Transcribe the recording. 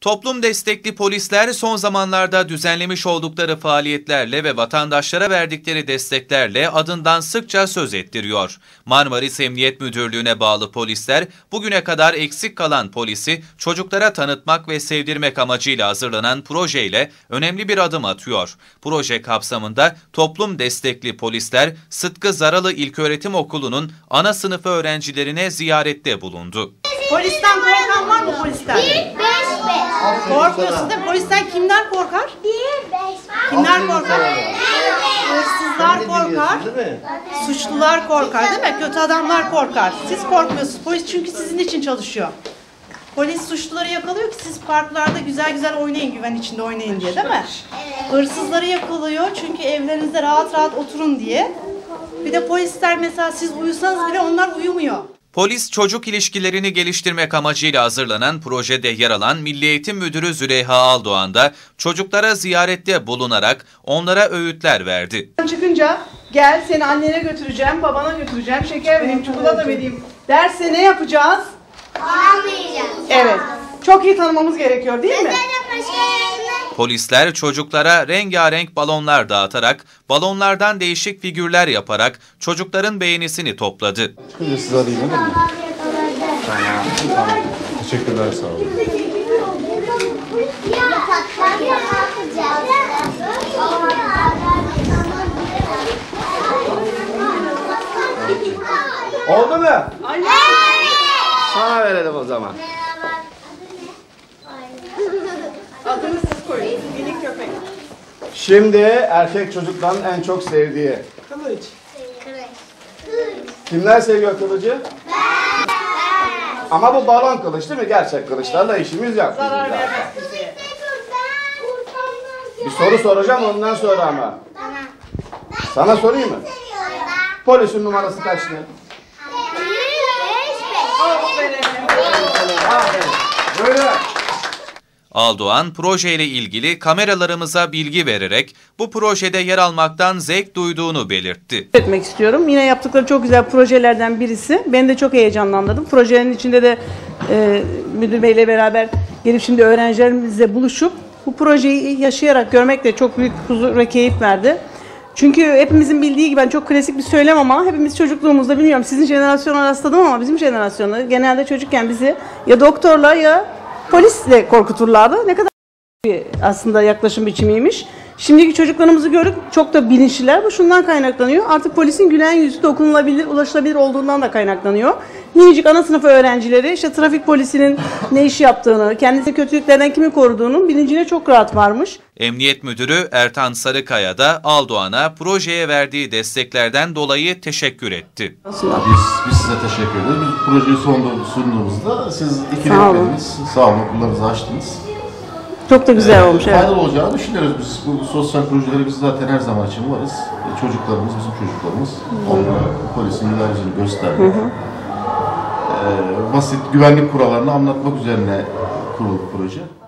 Toplum destekli polisler son zamanlarda düzenlemiş oldukları faaliyetlerle ve vatandaşlara verdikleri desteklerle adından sıkça söz ettiriyor. Marmaris Emniyet Müdürlüğü'ne bağlı polisler bugüne kadar eksik kalan polisi çocuklara tanıtmak ve sevdirmek amacıyla hazırlanan projeyle önemli bir adım atıyor. Proje kapsamında toplum destekli polisler Sıtkı Zaralı İlköğretim Okulu'nun ana sınıfı öğrencilerine ziyarette bulundu. Polisten korkan var mı polisten? Korkuyorsun değil mi? Polisten kimler korkar? Kimler korkar? Hırsızlar korkar. Suçlular korkar değil mi? Kötü adamlar korkar. Siz korkmuyorsunuz. Polis çünkü sizin için çalışıyor. Polis suçluları yakalıyor ki siz parklarda güzel güzel oynayın, güven içinde oynayın diye değil mi? Hırsızları yakalıyor çünkü evlerinizde rahat rahat oturun diye. Bir de polisler mesela siz uyusanız bile onlar uyumuyor. Polis çocuk ilişkilerini geliştirmek amacıyla hazırlanan projede yer alan Milli Eğitim Müdürü Züleyha Aldoğan da çocuklara ziyarette bulunarak onlara öğütler verdi. Çıkınca gel seni annene götüreceğim, babana götüreceğim, şeker vereyim, çikolata vereyim derse ne yapacağız? Anlayacağız. Evet. Çok iyi tanımamız gerekiyor değil mi? Polisler çocuklara rengarenk balonlar dağıtarak, balonlardan değişik figürler yaparak çocukların beğenisini topladı. Şimdi siz arayın olur mu? Tamam. Teşekkürler sağ olun. Oldu mu? Sana verelim o zaman. Adını köpek. Şimdi erkek çocukların en çok sevdiği. Kılıç. Kimler seviyor kılıcı? Ama bu balon kılıç değil mi? Gerçek kılıçlarla işimiz yok. bizim Zarar zaten. vermez bize. Bir soru soracağım ondan sonra ama. Sana sorayım mı? Polisin numarası kaçtı? Aldoğan projeyle ilgili kameralarımıza bilgi vererek bu projede yer almaktan zevk duyduğunu belirtti. etmek istiyorum. Yine yaptıkları çok güzel projelerden birisi. Ben de çok heyecanlandım. Projenin içinde de e, müdür beyle beraber gelip şimdi öğrencilerimizle buluşup bu projeyi yaşayarak görmek de çok büyük huzur ve keyif verdi. Çünkü hepimizin bildiği gibi ben çok klasik bir söylem ama hepimiz çocukluğumuzda bilmiyorum sizin jenerasyona rastladım ama bizim jenerasyonu genelde çocukken bizi ya doktorla ya polisle korkuturlardı. Ne kadar bir aslında yaklaşım biçimiymiş. Şimdiki çocuklarımızı gördük çok da bilinçliler. Bu şundan kaynaklanıyor. Artık polisin gülen yüzü dokunulabilir, ulaşılabilir olduğundan da kaynaklanıyor. Minicik ana sınıf öğrencileri işte trafik polisinin ne iş yaptığını, kendisini kötülüklerden kimi koruduğunun bilincine çok rahat varmış. Emniyet Müdürü Ertan Sarıkaya da Aldoğan'a projeye verdiği desteklerden dolayı teşekkür etti. Biz, biz size teşekkür ederiz. Biz projeyi sonunda sunduğumuzda siz Sağ olun. ikiletmediniz. Sağ olun okullarınızı açtınız. Çok da güzel olmuş. Evet. Faydalı olacağını düşünüyoruz biz. Bu sosyal projeleri biz zaten her zaman için varız. Çocuklarımız, bizim çocuklarımız. Onlara polisin ilacını göstermek. E, basit güvenlik kurallarını anlatmak üzerine kuruldu proje.